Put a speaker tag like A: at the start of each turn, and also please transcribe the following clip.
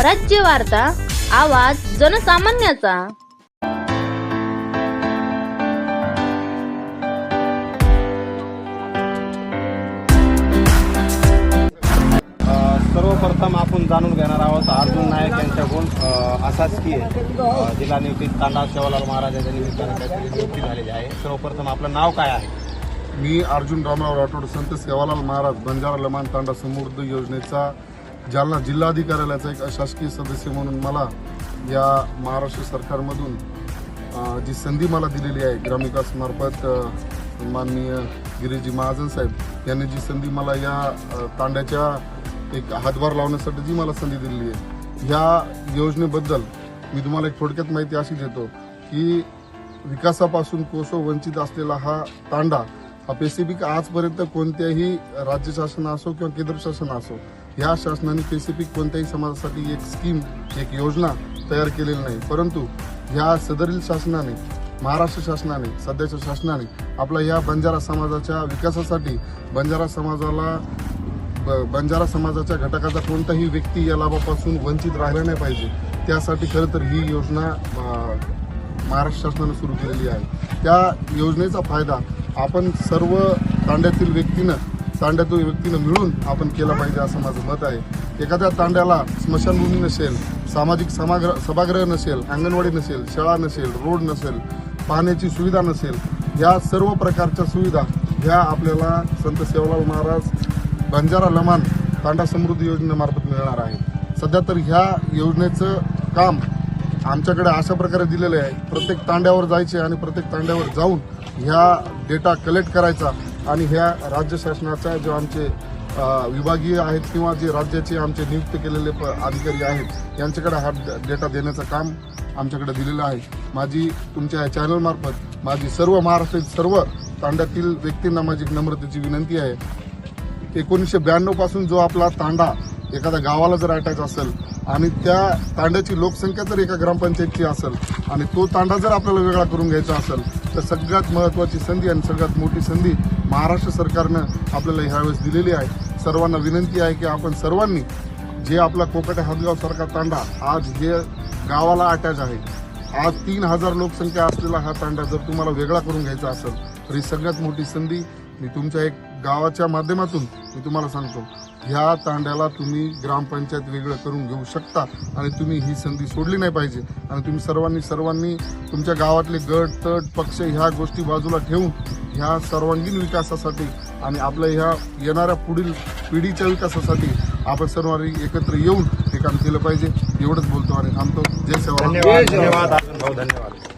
A: स्वराज्य वार्ता आवाज जनसामान्याचा.
B: सर्वप्रथम आपण जाणून घेणार आहोत अर्जुन नायक यांच्याकडून अशासकीय जिल्हा नियुक्तीत तांडा सेवालाल महाराज यांच्या निमित्तानं काहीतरी नियुक्ती झालेली आहे. सर्वप्रथम आपलं नाव काय आहे?
C: मी अर्जुन रामराव राठोड संत सेवालाल महाराज बंजारा लमान तांडा समृद्धी योजनेचा जालना जिल्हाधिकार्यालयाचा एक अशासकीय सदस्य म्हणून मला या महाराष्ट्र सरकारमधून जी संधी मला दिलेली आहे ग्रामविकासमार्फत माननीय गिरीजी महाजन साहेब यांनी जी संधी मला या तांड्याच्या एक हातभार लावण्यासाठी जी मला संधी दिलेली आहे ह्या योजनेबद्दल मी तुम्हाला एक थोडक्यात माहिती अशी देतो की विकासापासून कोसो वंचित असलेला हा तांडा हा पेसिफिक आजपर्यंत कोणत्याही राज्य शासन असो किंवा केंद्र शासन असो ह्या शासनाने पेसिफिक कोणत्याही समाजासाठी एक स्कीम एक योजना तयार केलेली नाही. परंतु ह्या सदरील शासनाने महाराष्ट्र शासनाने सध्याच्या शासनाने आपला या बंजारा समाजाच्या विकासासाठी बंजारा समाजाला ब- बंजारा समाजाच्या घटकाचा कोणताही व्यक्ती या लाभापासून वंचित राहिला नाही पाहिजे. त्यासाठी खरं तर ही योजना महाराष्ट्र शासनाने सुरू केलेली आहे. त्या योजनेचा फायदा आपण सर्व तांड्यातील व्यक्तीनं तांड्यातून व्यक्तीनं मिळून आपण केला पाहिजे असं माझं मत आहे. एखाद्या तांड्याला स्मशानभूमी नसेल सामाजिक समाग्र सभागृह नसेल अंगणवाडी नसेल शाळा नसेल रोड नसेल पाण्याची सुविधा नसेल या सर्व प्रकारच्या सुविधा ह्या आपल्याला संत सेवालाल महाराज बंजारा लमान तांडा समृद्धी योजनेमार्फत मिळणार आहे. सध्या तर ह्या योजनेचं काम आमच्याकडे अशा प्रकारे दिलेलं आहे. प्रत्येक तांड्यावर जायचे आणि प्रत्येक तांड्यावर जाऊन ह्या डेटा कलेक्ट करायचा आणि ह्या राज्य शासनाचा जो आमचे विभागीय आहेत किंवा जे राज्याचे आमचे नियुक्त केलेले प- अधिकारी आहेत यांच्याकडे हा डेटा देण्याचं काम आमच्याकडे दिलेलं आहे. माझी तुमच्या या चॅनलमार्फत माझी सर्व महाराष्ट्रातील सर्व तांड्यातील व्यक्तींना माझी नम्रतेची विनंती आहे. एकोणीसशे ब्याण्णवपासून जो आपला तांडा एखाद्या गावाला जर अटॅच असेल आणि त्या तांड्याची लोकसंख्या जर एका ग्रामपंचायतची असेल आणि तो तांडा जर आपल्याला वेगळा करून घ्यायचा असेल तर सगळ्यात महत्त्वाची संधी आणि सगळ्यात मोठी संधी महाराष्ट्र सरकारनं आपल्याला ह्यावेळेस दिलेली आहे. सर्वांना विनंती आहे की आपण सर्वांनी जे आपला कोकटे हदगाव सारखा तांडा आज जे गावाला अटॅच आहे आज तीन हजार लोकसंख्या असलेला हा तांडा जर तुम्हाला वेगळा करून घ्यायचा असेल तर ही सगळ्यात मोठी संधी. मी तुमच्या एक गावाच्या माध्यमातून मी तुम्हाला सांगतो ह्या तांड्याला तुम्ही ग्रामपंचायत वेगळं करून घेऊ शकता आणि तुम्ही ही संधी सोडली नाही पाहिजे. आणि तुम्ही सर्वांनी सर्वांनी तुमच्या गावातले गट तट पक्ष ह्या गोष्टी बाजूला ठेवून ह्या सर्वांगीण विकासासाठी आणि आपल्या ह्या येणाऱ्या पुढील पिढीच्या विकासासाठी आपण सर्वांनी एकत्र येऊन हे काम केलं पाहिजे. एवढंच बोलतो आणि थांबतो. जय सेवा
B: धन्यवाद. धन्यवाद धन्यवाद.